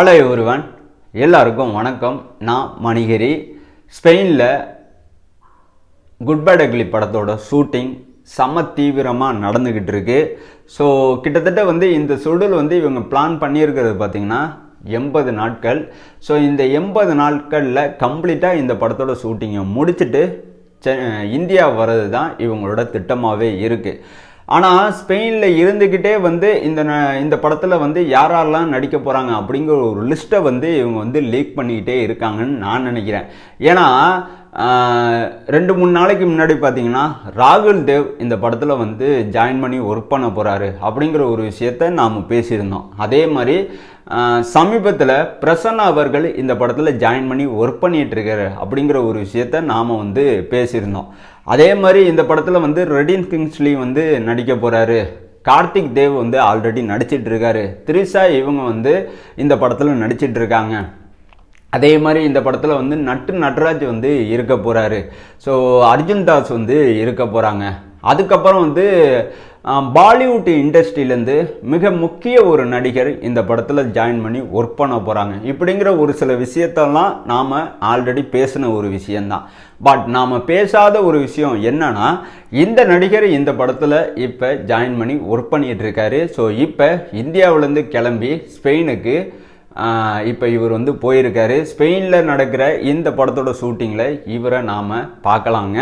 Hello ஒருவன். எல்லாருக்கும் வணக்கம். நான் மணிகிரி. ஸ்பெயினில் குட் பேட் அக்லி படத்தோட ஷூட்டிங் செம்ம தீவிரமாக நடந்துக்கிட்டு இருக்கு. ஸோ கிட்டத்தட்ட வந்து இந்த சுடல் வந்து இவங்க பிளான் பண்ணியிருக்கிறது பார்த்தீங்கன்னா எண்பது நாட்கள். ஸோ இந்த எண்பது நாட்களில் கம்ப்ளீட்டாக இந்த படத்தோட ஷூட்டிங்கை முடிச்சுட்டு செ இந்தியா வர்றது தான் இவங்களோட திட்டமாகவே இருக்குது ஆனால் ஸ்பெயினில் இருந்துக்கிட்டே வந்து இந்த ந- இந்த படத்தில் வந்து யாரெல்லாம் நடிக்க போகிறாங்க அப்படிங்கிற ஒரு லிஸ்ட்டை வந்து இவங்க வந்து லீக் பண்ணிக்கிட்டே இருக்காங்கன்னு நான் நினைக்கிறேன். ஏன்னா ரெண்டு மூணு நாளைக்கு முன்னாடி பார்த்தீங்கன்னா ராகுல் தேவ் இந்த படத்தில் வந்து ஜாயின் பண்ணி ஒர்க் பண்ண போகிறாரு அப்படிங்கிற ஒரு விஷயத்த நாம் பேசியிருந்தோம். அதே மாதிரி சமீபத்தில் பிரசன்னா அவர்கள் இந்த படத்தில் ஜாயின் பண்ணி ஒர்க் பண்ணிகிட்ருக்காரு அப்படிங்கிற ஒரு விஷயத்த நாம் வந்து பேசியிருந்தோம். அதே மாதிரி இந்த படத்தில் வந்து ரெடின் கிங்ஸ்லி வந்து நடிக்க போகிறாரு கார்த்திக் தேவ் வந்து ஆல்ரெடி நடிச்சிட்ருக்காரு த்ரிஷா இவங்க வந்து இந்த படத்தில் நடிச்சிட்ருக்காங்க அதே மாதிரி இந்த படத்தில் வந்து நட்டு நட்ராஜ் வந்து இருக்க போகிறாரு ஸோ அர்ஜுன் தாஸ் வந்து இருக்க போகிறாங்க அதுக்கப்புறம் வந்து பாலிவுட் இண்டஸ்ட்ரியிலேருந்து மிக முக்கிய ஒரு நடிகர் இந்த படத்தில் ஜாயின் பண்ணி ஒர்க் பண்ண போகிறாங்க இப்படிங்கிற ஒரு சில விஷயத்தெல்லாம் நாம் ஆல்ரெடி பேசின ஒரு விஷயந்தான் பட் நாம் பேசாத ஒரு விஷயம் என்னன்னா இந்த நடிகர் இந்த படத்தில் இப்போ ஜாயின் பண்ணி ஒர்க் பண்ணிகிட்ருக்காரு இருக்காரு. ஸோ இப்போ இந்தியாவிலேருந்து கிளம்பி ஸ்பெயினுக்கு இப்போ இவர் வந்து போயிருக்காரு. ஸ்பெயினில் நடக்கிற இந்த படத்தோட ஷூட்டிங்கில் இவரை நாம் பார்க்கலாங்க.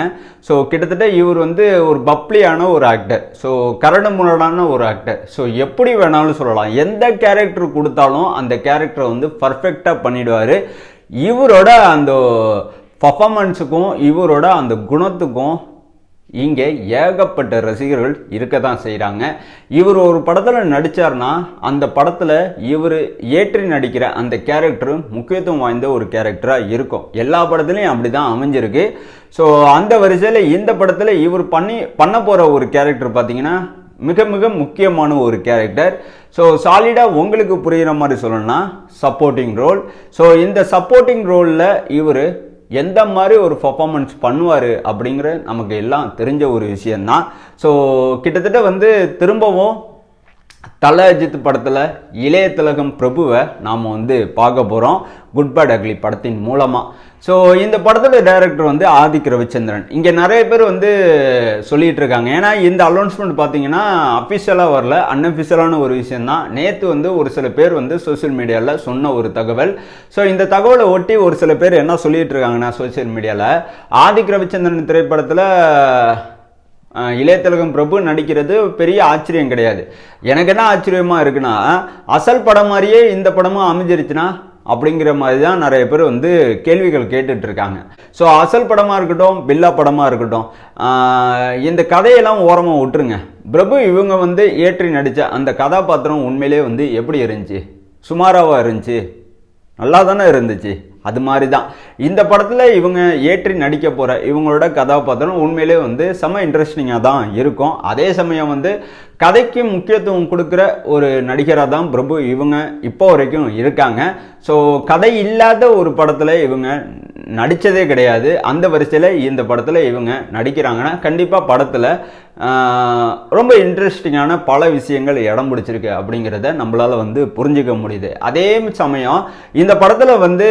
ஸோ கிட்டத்தட்ட இவர் வந்து ஒரு பப்ளியான ஒரு ஆக்டர் ஸோ கரடு முரடான ஒரு ஆக்டர் ஸோ எப்படி வேணாலும் சொல்லலாம். எந்த கேரக்டர் கொடுத்தாலும் அந்த கேரக்டரை வந்து பர்ஃபெக்டாக பண்ணிடுவார். இவரோட அந்த பர்ஃபாமன்ஸுக்கும் இவரோட அந்த குணத்துக்கும் இங்கே ஏகப்பட்ட ரசிகர்கள் இருக்க தான் செய்கிறாங்க இவர் ஒரு படத்தில் நடித்தார்னா அந்த படத்தில் இவர் ஏற்றி நடிக்கிற அந்த கேரக்டர் முக்கியத்துவம் வாய்ந்த ஒரு கேரக்டராக இருக்கும். எல்லா படத்துலையும் அப்படி தான் அமைஞ்சிருக்கு. ஸோ அந்த வரிசையில் இந்த படத்தில் இவர் பண்ணி பண்ண போகிற ஒரு கேரக்டர் பார்த்தீங்கன்னா மிக மிக முக்கியமான ஒரு கேரக்டர் ஸோ சாலிடாக உங்களுக்கு புரிகிற மாதிரி சொல்லணும்னா சப்போர்ட்டிங் ரோல் ஸோ இந்த சப்போர்ட்டிங் ரோலில் இவர் எந்த மாதிரி ஒரு பர்ஃபார்மன்ஸ் பண்ணுவார் அப்படிங்கிற நமக்கு எல்லாம் தெரிஞ்ச ஒரு விஷயந்தான் ஸோ கிட்டத்தட்ட வந்து திரும்பவும் தல அஜித் படத்தில் இளைய திலகம் பிரபுவை நாம் வந்து பார்க்க போகிறோம் குட் பேட் அக்லி படத்தின் மூலமாக ஸோ இந்த படத்தில் டைரக்டர் வந்து ஆதிக் ரவிச்சந்திரன். இங்கே நிறைய பேர் வந்து சொல்லிகிட்டு இருக்காங்க. ஏன்னா இந்த அனௌன்ஸ்மெண்ட் பார்த்தீங்கன்னா அஃபிஷியலாக வரல. அன்அஃபிஷியலான ஒரு விஷயந்தான் நேற்று வந்து ஒரு சில பேர் வந்து சோஷியல் மீடியாவில் சொன்ன ஒரு தகவல். ஸோ இந்த தகவலை ஒட்டி ஒரு சில பேர் என்ன சொல்லிகிட்டு இருக்காங்கன்னா சோஷியல் மீடியாவில் ஆதிக் ரவிச்சந்திரன் திரைப்படத்தில் ஆஹ் பிரபு நடிக்கிறது பெரிய ஆச்சரியம் கிடையாது. எனக்கு என்ன ஆச்சரியமாக இருக்குன்னா அசல் படம் மாதிரியே இந்த படமும் அமைஞ்சிருச்சுன்னா அப்படிங்கிற மாதிரி தான் நிறைய பேர் வந்து கேள்விகள் கேட்டுட்ருக்காங்க ஸோ அசல் படமாக இருக்கட்டும் பில்லா படமாக இருக்கட்டும் இந்த கதையெல்லாம் ஓரமாக விட்டுருங்க. பிரபு இவங்க வந்து ஏற்றி நடித்த அந்த கதாபாத்திரம் உண்மையிலே வந்து எப்படி இருந்துச்சு? சுமாராவாக இருந்துச்சு? நல்லா தானே இருந்துச்சு? அது மாதிரி தான் இந்த படத்தில் இவங்க ஏற்றி நடிக்க போகிற இவங்களோட கதாபாத்திரம் உண்மையிலே வந்து செம இன்ட்ரெஸ்டிங்காக தான் இருக்கும். அதே சமயம் வந்து கதைக்கு முக்கியத்துவம் கொடுக்குற ஒரு நடிகராக தான் பிரபு இவங்க இப்போ வரைக்கும் இருக்காங்க. ஸோ கதை இல்லாத ஒரு படத்தில் இவங்க நடித்ததே கிடையாது. அந்த வரிசையில் இந்த படத்தில் இவங்க நடிக்கிறாங்கன்னா கண்டிப்பாக படத்தில் ரொம்ப இன்ட்ரெஸ்டிங்கான பல விஷயங்கள் இடம் பிடிச்சிருக்கு அப்படிங்கிறத நம்மளால் வந்து புரிஞ்சுக்க முடியுது. அதே சமயம் இந்த படத்தில் வந்து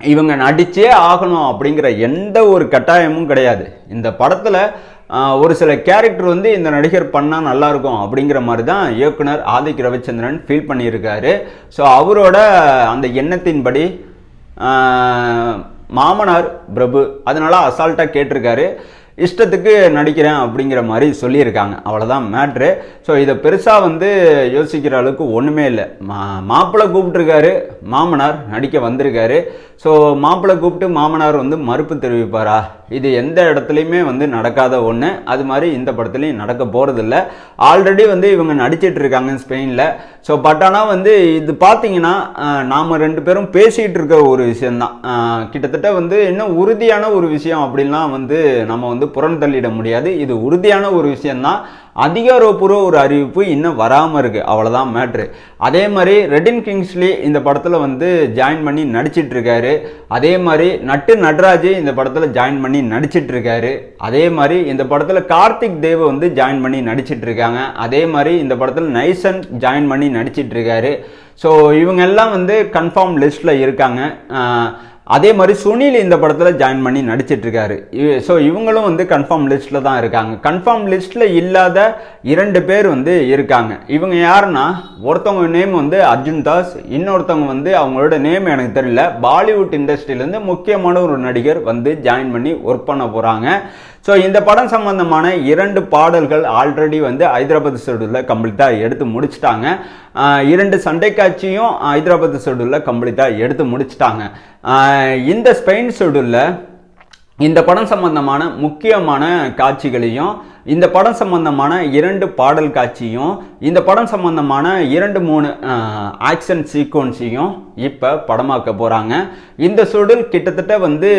இவங்க நடித்தே ஆகணும் அப்படிங்கிற எந்த ஒரு கட்டாயமும் கிடையாது. இந்த படத்தில் ஒரு சில கேரக்டர் வந்து இந்த நடிகர் பண்ணால் நல்லாயிருக்கும் அப்படிங்கிற மாதிரி தான் இயக்குனர் ஆதிக் ரவிச்சந்திரன் ஃபீல் பண்ணியிருக்காரு. ஸோ அவரோட அந்த எண்ணத்தின்படி மாமனார் பிரபு அதனால அசால்ட்டாக கேட்டிருக்காரு. இஷ்டத்துக்கு நடிக்கிறேன் அப்படிங்கிற மாதிரி சொல்லியிருக்காங்க. அவ்வளோதான் மேட்ரு. ஸோ இதை பெருசாக வந்து யோசிக்கிற அளவுக்கு ஒன்றுமே இல்லை. மா மாப்பிள்ளை கூப்பிட்டுருக்காரு மாமனார் நடிக்க வந்திருக்காரு. ஸோ மாப்பிள்ளை கூப்பிட்டு மாமனார் வந்து மறுப்பு தெரிவிப்பாரா? இது எந்த இடத்துலையுமே வந்து நடக்காத ஒன்று அது மாதிரி இந்த படத்துலையும் நடக்க போகிறதில்ல ஆல்ரெடி வந்து இவங்க நடிச்சிட்டு இருக்காங்க ஸ்பெயினில். ஸோ பட் ஆனால் வந்து இது பார்த்தீங்கன்னா நாம் ரெண்டு பேரும் பேசிகிட்டு இருக்க ஒரு விஷயந்தான் கிட்டத்தட்ட வந்து இன்னும் உறுதியான ஒரு விஷயம் அப்படின்லாம் வந்து நம்ம வந்து வந்து புறந்தள்ளிட முடியாது. இது உறுதியான ஒரு விஷயம்தான். அதிகாரப்பூர்வ ஒரு அறிவிப்பு இன்னும் வராமல் இருக்குது அவ்வளோதான் மேட்ரு அதே மாதிரி ரெடின் கிங்ஸ்லி இந்த படத்தில் வந்து ஜாயின் பண்ணி நடிச்சிட்ருக்காரு. அதே மாதிரி நட்டு நட்ராஜ் இந்த படத்தில் ஜாயின் பண்ணி நடிச்சிட்ருக்காரு. அதே மாதிரி இந்த படத்தில் கார்த்திக் தேவ் வந்து ஜாயின் பண்ணி நடிச்சிட்ருக்காங்க. அதே மாதிரி இந்த படத்தில் நைசன் ஜாயின் பண்ணி நடிச்சிட்ருக்காரு. ஸோ இவங்க எல்லாம் வந்து கன்ஃபார்ம் லிஸ்ட்டில் இருக்காங்க. அதே மாதிரி சுனில் இந்த படத்தில் ஜாயின் பண்ணி நடிச்சிட்ருக்காரு. ஸோ இவங்களும் வந்து கன்ஃபார்ம் லிஸ்ட்டில் தான் இருக்காங்க. கன்ஃபார்ம் லிஸ்ட்டில் இல்லாத இரண்டு பேர் வந்து இருக்காங்க. இவங்க யாருன்னா ஒருத்தவங்க நேம் வந்து அர்ஜுன் தாஸ் இன்னொருத்தவங்க வந்து அவங்களோட நேம் எனக்கு தெரியல. பாலிவுட் இண்டஸ்ட்ரியிலேருந்து முக்கியமான ஒரு நடிகர் வந்து ஜாயின் பண்ணி ஒர்க் பண்ண போகிறாங்க ஸோ இந்த படம் சம்பந்தமான இரண்டு பாடல்கள் ஆல்ரெடி வந்து ஹைதராபாத் ஷெடியூலில் கம்ப்ளீட்டாக எடுத்து முடிச்சிட்டாங்க. இரண்டு சண்டை காட்சியும் ஹைதராபாத் ஷெடியூலில் கம்ப்ளீட்டாக எடுத்து முடிச்சிட்டாங்க. இந்த ஸ்பெயின் ஷெடியூலில் இந்த படம் சம்பந்தமான முக்கியமான காட்சிகளையும் இந்த படம் சம்பந்தமான இரண்டு பாடல் காட்சியும் இந்த படம் சம்பந்தமான இரண்டு மூணு ஆக்ஷன் சீக்வன்ஸையும் இப்போ படமாக்க போகிறாங்க இந்த சுடல் கிட்டத்தட்ட வந்து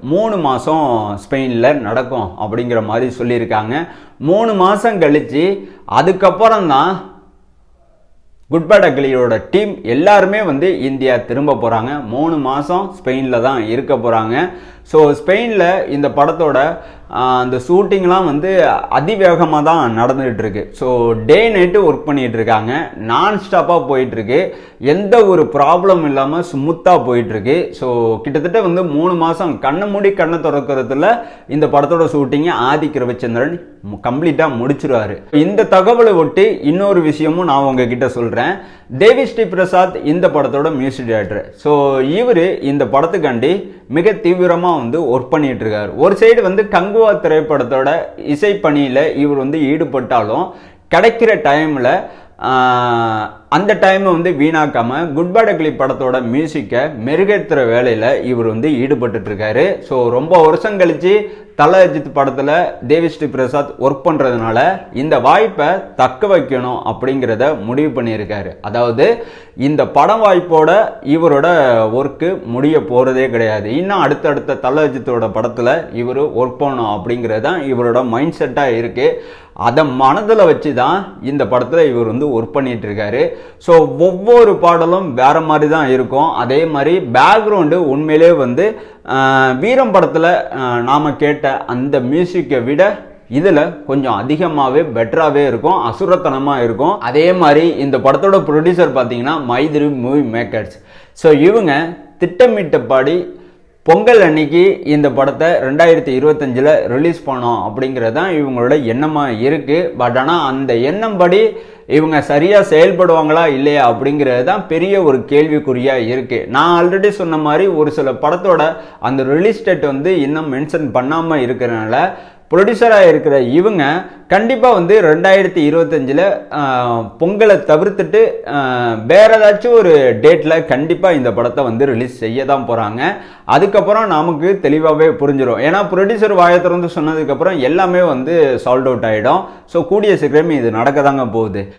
மூணு மாதம் ஸ்பெயினில் நடக்கும் அப்படிங்கிற மாதிரி சொல்லியிருக்காங்க. மூணு மாதம் கழித்து அதுக்கப்புறம் தான் குட் அக்லியோட டீம் எல்லாருமே வந்து இந்தியா திரும்ப போகிறாங்க மூணு மாதம் ஸ்பெயினில் தான் இருக்க போகிறாங்க ஸோ ஸ்பெயினில் இந்த படத்தோட அந்த ஷூட்டிங்லாம் வந்து அதிவேகமாக தான் நடந்துகிட்ருக்கு. ஸோ டே நைட்டு ஒர்க் பண்ணிகிட்டு இருக்காங்க நான் ஸ்டாப்பாக போயிட்டுருக்கு எந்த ஒரு ப்ராப்ளம் இல்லாமல் ஸ்மூத்தாக போயிட்டுருக்கு ஸோ கிட்டத்தட்ட வந்து மூணு மாதம் கண்ணை மூடி கண்ணை திறக்கிறதுல இந்த படத்தோட ஷூட்டிங்கை ஆதிக்க ரவிச்சந்திரன் கம்ப்ளீட்டாக முடிச்சிருவாரு. இந்த தகவலை ஒட்டி இன்னொரு விஷயமும் நான் உங்ககிட்ட சொல்கிறேன் தேவி ஸ்ரீ பிரசாத் இந்த படத்தோட மியூசிக் டைரக்டர் ஸோ இவர் இந்த படத்துக்காண்டி மிக தீவிரமாக வந்து ஒர்க் பண்ணிட்டு இருக்காரு ஒரு சைடு வந்து கங்குவா திரைப்படத்தோட இசைப்பணியில் இவர் வந்து ஈடுபட்டாலும் கிடைக்கிற டைமில் அந்த டைமை வந்து வீணாக்காமல் குட் பேட் அக்லி படத்தோட மியூசிக்கை மெருகேற்றுற வேலையில் இவர் வந்து ஈடுபட்டுட்ருக்காரு. ஸோ ரொம்ப வருஷம் கழித்து தல அஜித் படத்தில் தேவி ஸ்ரீ பிரசாத் ஒர்க் பண்ணுறதுனால இந்த வாய்ப்பை தக்க வைக்கணும் அப்படிங்கிறத முடிவு பண்ணியிருக்காரு. அதாவது இந்த படம் வாய்ப்போட இவரோட ஒர்க்கு முடிய போகிறதே கிடையாது. இன்னும் அடுத்தடுத்த தல அஜித்தோட படத்தில் இவர் ஒர்க் பண்ணணும் அப்படிங்கிறது தான் இவரோட மைண்ட் செட்டாக இருக்குது அதை மனதில் வச்சு தான் இந்த படத்தில் இவர் வந்து ஒர்க் பண்ணிகிட்ருக்காரு இருக்காரு ஸோ ஒவ்வொரு பாடலும் வேறு மாதிரி தான் இருக்கும். அதே மாதிரி பேக்ரவுண்டு உண்மையிலே வந்து வீரம் படத்தில் நாம் கேட்ட அந்த மியூசிக்கை விட இதில் கொஞ்சம் அதிகமாகவே பெட்டராகவே இருக்கும் அசுரத்தனமாக இருக்கும். அதே மாதிரி இந்த படத்தோட ப்ரொடியூசர் பார்த்தீங்கன்னா மைதிரி மூவி மேக்கர்ஸ் ஸோ இவங்க திட்டமிட்டபடி பொங்கல் அன்னைக்கு இந்த படத்தை ரெண்டாயிரத்தி இருபத்தஞ்சில் ரிலீஸ் பண்ணோம் அப்படிங்கிறது தான் இவங்களோட எண்ணமாக இருக்குது பட் ஆனால் அந்த எண்ணம் படி இவங்க சரியாக செயல்படுவாங்களா இல்லையா அப்படிங்கிறது தான் பெரிய ஒரு கேள்விக்குறியாக இருக்குது நான் ஆல்ரெடி சொன்ன மாதிரி ஒரு சில படத்தோட அந்த ரிலீஸ் டேட் வந்து இன்னும் மென்ஷன் பண்ணாமல் இருக்கிறனால ப்ரொடியூசராக இருக்கிற இவங்க கண்டிப்பாக வந்து ரெண்டாயிரத்தி இருபத்தஞ்சில் பொங்கலை தவிர்த்துட்டு வேறு ஏதாச்சும் ஒரு டேட்டில் கண்டிப்பாக இந்த படத்தை வந்து ரிலீஸ் செய்ய தான் போகிறாங்க அதுக்கப்புறம் நமக்கு தெளிவாகவே புரிஞ்சிடும் ஏன்னா ப்ரொடியூசர் வாயத்திறந்து சொன்னதுக்கப்புறம் எல்லாமே வந்து சால்ட் அவுட் ஆகிடும் ஸோ கூடிய சீக்கிரமே இது நடக்க தாங்க போகுது.